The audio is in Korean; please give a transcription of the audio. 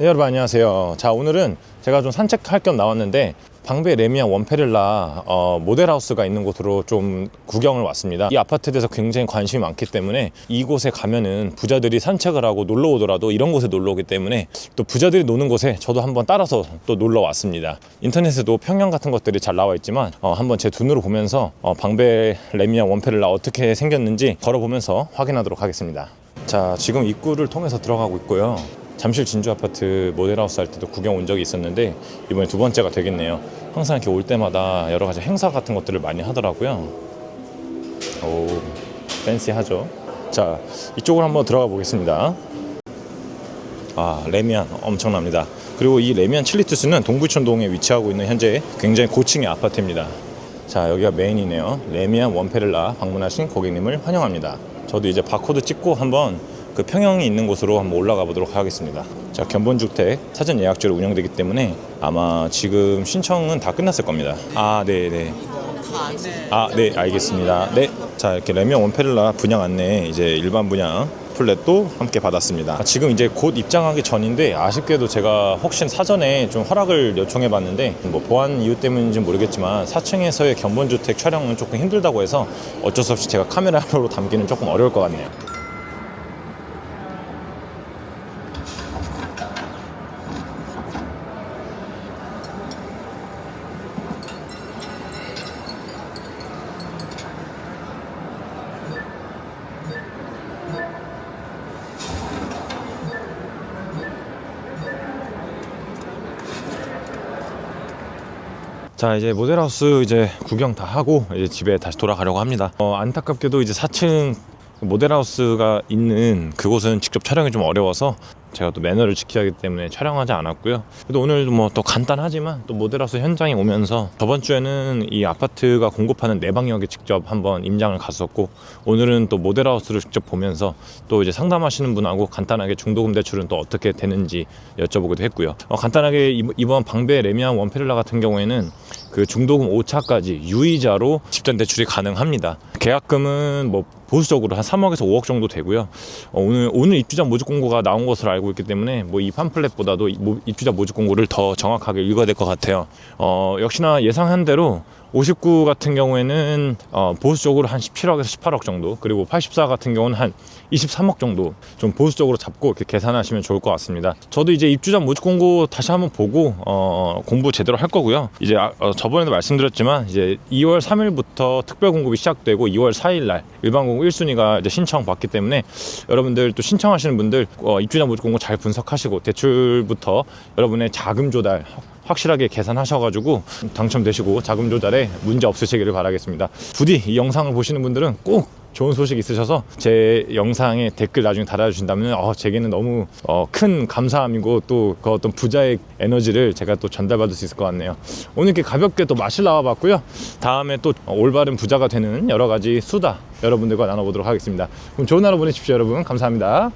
네, 여러분 안녕하세요. 자 오늘은 제가 좀 산책할 겸 나왔는데 방배 레미안 원페렐라 어, 모델하우스가 있는 곳으로 좀 구경을 왔습니다. 이 아파트에 대해서 굉장히 관심이 많기 때문에 이곳에 가면은 부자들이 산책을 하고 놀러 오더라도 이런 곳에 놀러 오기 때문에 또 부자들이 노는 곳에 저도 한번 따라서 또 놀러 왔습니다. 인터넷에도 평형 같은 것들이 잘 나와 있지만 어, 한번 제 눈으로 보면서 어, 방배 레미안 원페렐라 어떻게 생겼는지 걸어보면서 확인하도록 하겠습니다. 자 지금 입구를 통해서 들어가고 있고요. 잠실 진주 아파트 모델하우스 할 때도 구경 온 적이 있었는데 이번에 두 번째가 되겠네요. 항상 이렇게 올 때마다 여러 가지 행사 같은 것들을 많이 하더라고요. 오, 팬시하죠. 자, 이쪽으로 한번 들어가 보겠습니다. 아, 레미안 엄청납니다. 그리고 이 레미안 칠리투스는 동부천동에 위치하고 있는 현재 굉장히 고층의 아파트입니다. 자, 여기가 메인이네요. 레미안 원페렐라 방문하신 고객님을 환영합니다. 저도 이제 바코드 찍고 한번 그 평형이 있는 곳으로 한번 올라가 보도록 하겠습니다. 자, 견본주택 사전 예약제로 운영되기 때문에 아마 지금 신청은 다 끝났을 겁니다. 아, 네, 네. 아, 네, 알겠습니다. 네. 자, 이렇게 레미안 원페렐라 분양 안내 이제 일반 분양 플랫도 함께 받았습니다. 아, 지금 이제 곧 입장하기 전인데 아쉽게도 제가 혹시 사전에 좀 허락을 요청해 봤는데 뭐 보안 이유 때문인지 모르겠지만 4층에서의 견본주택 촬영은 조금 힘들다고 해서 어쩔 수 없이 제가 카메라로 담기는 조금 어려울 것 같네요. 자 이제 모델하우스 이제 구경 다 하고 이제 집에 다시 돌아가려고 합니다. 어, 안타깝게도 이제 4층 모델하우스가 있는 그곳은 직접 촬영이 좀 어려워서 제가 또 매너를 하기 때문에 촬영하지 않았고요. 그래도 오늘 뭐 또 간단하지만 또 모델하우스 현장에 오면서 저번 주에는 이 아파트가 공급하는 내방역에 직접 한번 임장을 갔었고 오늘은 또 모델하우스를 직접 보면서 또 이제 상담하시는 분하고 간단하게 중도금 대출은 또 어떻게 되는지 여쭤보기도 했고요. 어, 간단하게 이- 이번 방배 레미안 원페렐라 같은 경우에는 그 중도금 5차까지 유이자로 집단 대출이 가능합니다. 계약금은 뭐 보수적으로 한 3억에서 5억 정도 되고요. 어, 오늘 오늘 입주자 모집 공고가 나온 것으로 알고 있기 때문에 뭐 이 팜플렛보다도 입주자 모집 공고를 더 정확하게 읽어야 될 것 같아요. 어, 역시나 예상한 대로 59 같은 경우에는 어, 보수적으로 한 17억에서 18억 정도 그리고 84 같은 경우는 한 23억 정도 좀 보수적으로 잡고 이렇게 계산하시면 좋을 것 같습니다. 저도 이제 입주자 모집 공고 다시 한번 보고 어, 공부 제대로 할 거고요. 이제 아, 어, 저번에도 말씀드렸지만 이제 2월 3일부터 특별 공급이 시작되고 2월 4일 날 일반 공고 1순위가 이제 신청 받기 때문에 여러분들 또 신청하시는 분들 어, 입주자 모집 공고 잘 분석하시고 대출부터 여러분의 자금 조달 확실하게 계산하셔가지고 당첨되시고 자금 조달에 문제 없으시기를 바라겠습니다. 부디 이 영상을 보시는 분들은 꼭 좋은 소식 있으셔서 제 영상에 댓글 나중에 달아주신다면 어, 제게는 너무 어, 큰 감사함이고 또 그 어떤 부자의 에너지를 제가 또 전달받을 수 있을 것 같네요. 오늘 이렇게 가볍게 또 마실 나와봤고요. 다음에 또 올바른 부자가 되는 여러 가지 수다 여러분들과 나눠보도록 하겠습니다. 그럼 좋은 하루 보내십시오, 여러분. 감사합니다.